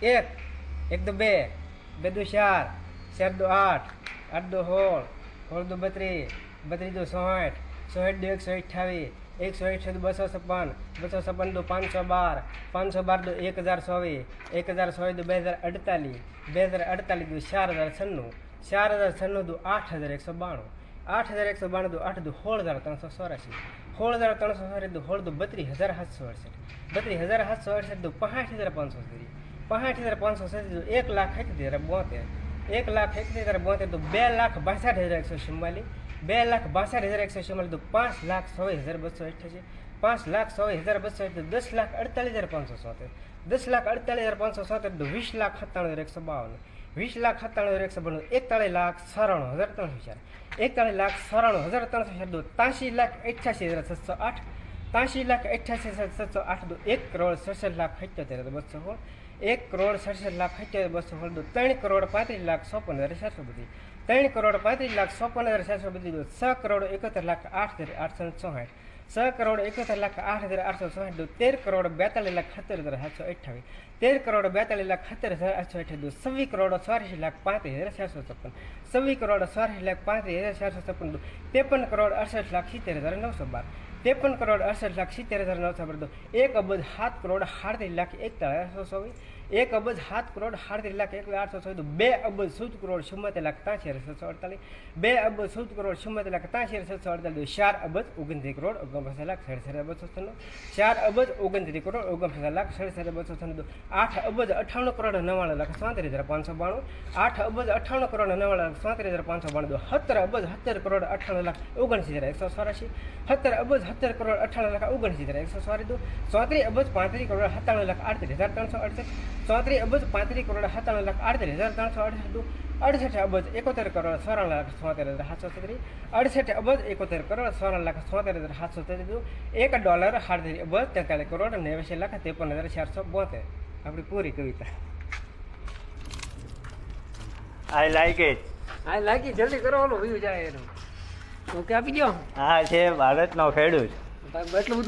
એક એક દો બે બે દો ચાર ચાર દો આઠ આઠ દો સોળ સોળ દો બત્રીસ બત્રીસ દો સોઠ સોઠ દો એકસો અઠ્ઠાવીસ એકસો અઠ્ઠાવીસ બસો છપ્પન બસો છપ્પન દો પાંચસો બાર પાંચસો બાર દો એક હજાર ચોવીસ, એક હજાર ચોવીસ દો બે હજાર અડતાલીસ, બે હજાર અડતાલીસ દો ચાર હજાર છન્નું, ચાર હજાર છન્નું દો આઠ હજાર એકસો બાણું, આઠ હજાર એકસો બાણું દો આઠ દો સોળ હજાર ત્રણસો ચોરાસી સોળ હજાર ત્રણસો ચોરાસી દો સોળ દો બત્રીસ હજાર સાતસો અડસઠ, બત્રીસ હજાર સાતસો અડસઠ દો પાંચ હજાર પાંચસો સુધી પાંઠ હજાર પાંચસો સુધી દો એક લાખ એકત્રીસ હજાર બોતેર એક લાખ એકત્રીસ હજાર બોતેર તો બે લાખ બાસઠ હજાર એકસો ચુમ્માલીસ બે લાખ બાસઠ હજાર એકસો ચુમ્માલીસ તો પાંચ લાખ ચોવીસ હજાર બસો અઠ્યાસી પાંચ લાખ ચોવીસ હજાર બસો અઠ્યાસી દસ લાખ અડતાલીસ હજાર પાંચસો સોતેર દસ લાખ અડતાલીસ હજાર પાંચસો સોતેર તો વીસ લાખ સત્તાણું હજાર એકસો બાવન વીસ લાખ સત્તાણું હજાર એકસો બાણું એકતાળીસ લાખ સરાણું હજાર ત્રણસો ચાર એકતાળીસ લાખ સરાણું હજાર ત્રણસો ચાર દો ત્યાંશી લાખ અઠ્યાસી હજાર છસો આઠ ત્યાંશી લાખ અઠ્યાસી હજાર સાતસો આઠ દો એક કરોડ સડસઠ લાખ સત્યોતેર હજાર બસો સોળ એક કરોડ સડસઠ લાખ સત્યોતેર બસો સોળ દો ત્રણ કરોડ પાંત્રીસ લાખ ચોપન હજાર ચારસો બધી ત્રણ કરોડ પાંત્રીસ લાખ ચોપન હજાર ચારસો બધી દો છ કરોડ એકોતેર લાખ આઠ હજાર આઠસો ચોસાઠ છ કરોડ એકોતેર લાખ આઠ હજાર આઠસો ચોસાઠ દો તેર કરોડ બેતાલીસ લાખ સત્તર હજાર સાતસો અઠ્ઠાવીસ તેર કરોડ બેતાલીસ લાખ સત્તર હજાર આઠસો અઠ્યાવીસ દો છવ્વીસ કરોડ ચોરાશી લાખ પાંત્રીસ હજાર ચારસો છપ્પન છવ્વીસ કરોડ ચોરાશી લાખ પાંત્રીસ હજાર ચારસો છપ્પન દો ત્રેપન કરોડ અડસઠ લાખ સિત્તેર હજાર નવસો બાર ત્રેપન કરોડ અડસઠ લાખ સિત્તેર હજાર નવસો બાર દો એક અબજ સાત કરોડ સાડત્રીસ લાખ એકતાળીસ આઠસો ચોવીસ એક અબજ સાત કરોડ સાડત્રીસ લાખ એક આઠસો ચોવીસ દો બે અબજ ચૌદ કરોડ ચુમ્મોતેર લાખ ત્યાંસી હજાર છસો અડતાલીસ બે અબજ ચૌદ કરોડ ચુમ્મોતેર લાખ ત્યાંસી હજાર છસો અડતાલીસ દો ચાર અબજ ઓગણત્રીસ કરોડ ઓગણપચાસ લાખ સડસઠ હજાર બસો છન્નું ચાર અબજ ઓગણત્રીસ કરોડ ઓગણપચાસ લાખ સડસઠ હજાર બસો છન્નું દો આઠ અબજ અઠ્ઠાણું કરોડ નવ્વાણું લાખ ચોત્રીસ હજાર પાંચસો બાણું આઠ અબજ અઠ્ઠાણું કરોડ નવ્વાણું લાખ ચોત્રીસ હજાર પાંચસો બાણું દો સત્તર અબજ સત્તર કરોડ અઠ્ઠાણું લાખ ઓગણસી હજાર એકસો ચોરાશી સત્તર અબજ સત્તર કરોડ અઠ્ઠાણું લાખ ઓગણસી હજાર એકસો ચોરી દો ચોત્રીસ અબજ પાંત્રીસ કરોડ સત્તાણું લાખ આડત્રીસ હજાર ત્રણસો અડસઠ ચોત્રીસ અબજ પાંત્રીસ કરોડ સત્તાણું લાખ આડત્રીસ હજાર ત્રણસો અડસઠ દો અડસઠ અબજ એકોતેર કરોડ સોળ લાખ છોતેર હજાર સાતસો છત્રીસ અડસઠ અબજ એકોતેર કરોડ સોળ લાખ છોતેર હજાર સાતસો છત્રીસ એક ડોલર સાડત્રીસ અબજ તેતાલીસ કરોડ નેવ્યાસી લાખ ત્રેપન હજાર ચારસો બોતેર આપણી પૂરી કવિતા આઈ લાઈક ઇટ હા લાગી જલ્દી કરો ઓલું વ્યૂ જાય એનું ઓકે આપી દો આ છે ભારતનો ખેડૂત એટલું બધું